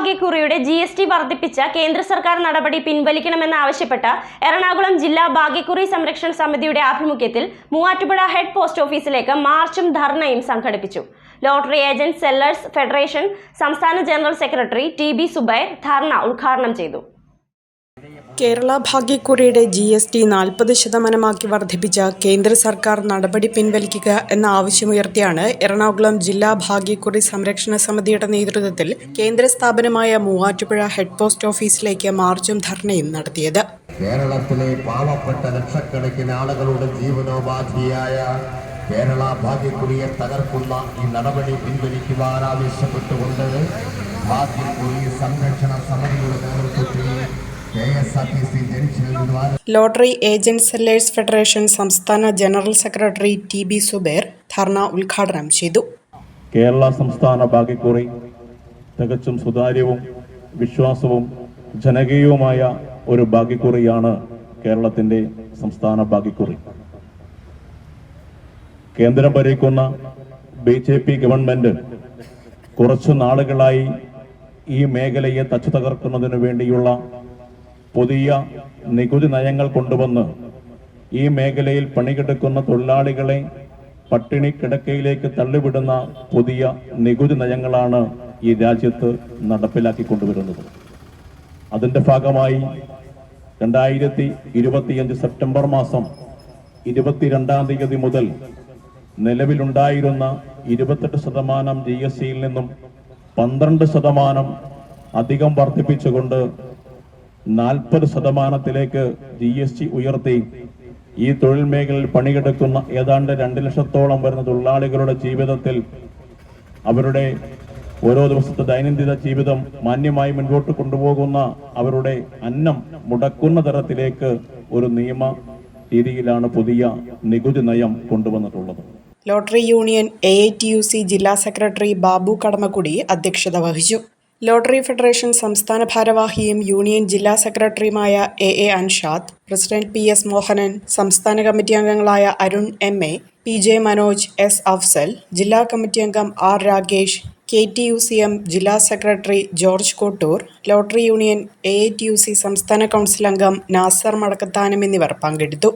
ഭാഗ്യക്കുറിയുടെ G S T വർദ്ധിപ്പിച്ച കേന്ദ്ര സർക്കാർ നടപടി പിൻവലിക്കണമെന്നാവശ്യപ്പെട്ട് എറണാകുളം ജില്ലാ ഭാഗ്യക്കുറി സംരക്ഷണ സമിതിയുടെ ആഭിമുഖ്യത്തിൽ മൂവാറ്റുപുഴ ഹെഡ് പോസ്റ്റ് ഓഫീസിലേക്ക് മാർച്ചും ധർണയും സംഘടിപ്പിച്ചു. ലോട്ടറി ഏജന്റ് സെല്ലേഴ്സ് ഫെഡറേഷൻ സംസ്ഥാന general secretary T B Subair dharna ഉദ്ഘാടനം ചെയ്തു. കേരള ഭാഗ്യക്കുറിയുടെ ജി എസ് ടി നാൽപ്പത് ശതമാനമാക്കി വർദ്ധിപ്പിച്ച കേന്ദ്ര സർക്കാർ നടപടി പിൻവലിക്കുക എന്ന ആവശ്യമുയർത്തിയാണ് എറണാകുളം ജില്ലാ ഭാഗ്യക്കുറി സംരക്ഷണ സമിതിയുടെ നേതൃത്വത്തിൽ കേന്ദ്ര സ്ഥാപനമായ മൂവാറ്റുപുഴ ഹെഡ് പോസ്റ്റ് ഓഫീസിലേക്ക് മാർച്ചും ധർണയും നടത്തിയത്. കേരളത്തിലെ പാവപ്പെട്ട ലക്ഷക്കണക്കിന് ആളുകളുടെ ജീവനോപാധിയായ കേരള ഭാഗ്യക്കുറിയെ തകർക്കുന്ന ഈ നടപടി പിൻവലിക്കുവാൻ ആവശ്യപ്പെട്ടുകൊണ്ട് ഭാഗ്യക്കുറി സംരക്ഷണ സമിതിയുടെ നേതൃത്വത്തിൽ ലോട്ടറി ഏജന്റ് സെല്ലേഴ്സ് ഫെഡറേഷൻ സംസ്ഥാന general secretary T B Zubair ധർണ ഉദ്ഘാടനം ചെയ്തു. കേരള സംസ്ഥാന ഭാഗ്യക്കുറി തികച്ചും സുതാര്യവും വിശ്വാസവും ജനകീയവുമായ ഒരു ഭാഗ്യക്കുറിയാണ് കേരളത്തിന്റെ സംസ്ഥാന ഭാഗ്യക്കുറി. കേന്ദ്രം ഭരിക്കുന്ന ബി ജെ പി ഗവൺമെന്റ് കുറച്ചു നാളുകളായി ഈ മേഖലയെ തച്ചു തകർക്കുന്നതിന് വേണ്ടിയുള്ള പുതിയ നികുതി നയങ്ങൾ കൊണ്ടുവന്ന് ഈ മേഖലയിൽ പണികെടുക്കുന്ന തൊഴിലാളികളെ പട്ടിണി കിടക്കയിലേക്ക് തള്ളിവിടുന്ന പുതിയ നികുതി നയങ്ങളാണ് ഈ രാജ്യത്ത് നടപ്പിലാക്കിക്കൊണ്ടുവരുന്നത് അതിന്റെ ഭാഗമായി രണ്ടായിരത്തി ഇരുപത്തിയഞ്ച് സെപ്റ്റംബർ മാസം ഇരുപത്തിരണ്ടാം തീയതി മുതൽ നിലവിലുണ്ടായിരുന്ന ഇരുപത്തെട്ട് ശതമാനം ജി എസ് സിയിൽ നിന്നും പന്ത്രണ്ട് ശതമാനം അധികം വർദ്ധിപ്പിച്ചുകൊണ്ട് നാൽപ്പത് ശതമാനത്തിലേക്ക് ജി എസ് ടി ഉയർത്തി. ഈ തൊഴിൽ മേഖലയിൽ പണിയെടുക്കുന്ന ഏതാണ്ട് രണ്ട് ലക്ഷത്തോളം വരുന്ന തൊഴിലാളികളുടെ ജീവിതത്തിൽ അവരുടെ ഓരോ ദിവസത്തെ ദൈനംദിന ജീവിതം മാന്യമായി മുൻപോട്ട് കൊണ്ടുപോകുന്ന അവരുടെ അന്നം മുടക്കുന്ന തരത്തിലേക്ക് ഒരു നിയമ രീതിയിലാണ് പുതിയ നികുതി നയം കൊണ്ടുവന്നിട്ടുള്ളത്. Lottery union A I T U C ജില്ലാ സെക്രട്ടറി ബാബു കടമക്കുടി അധ്യക്ഷത വഹിച്ചു. ലോട്ടറി ഫെഡറേഷൻ സംസ്ഥാന ഭാരവാഹിയും യൂണിയൻ ജില്ലാ സെക്രട്ടറിയുമായ A A Anshad president P S Mohanan സംസ്ഥാന കമ്മിറ്റി അംഗങ്ങളായ Arun M A P J Manoj S Afsal ജില്ലാ കമ്മിറ്റി അംഗം R Ragesh K T U C M ജില്ലാ secretary George Kottoor lottery union A A T U C സംസ്ഥാന council അംഗം നാസർ മടക്കത്താനം എന്നിവർ പങ്കെടുത്തു.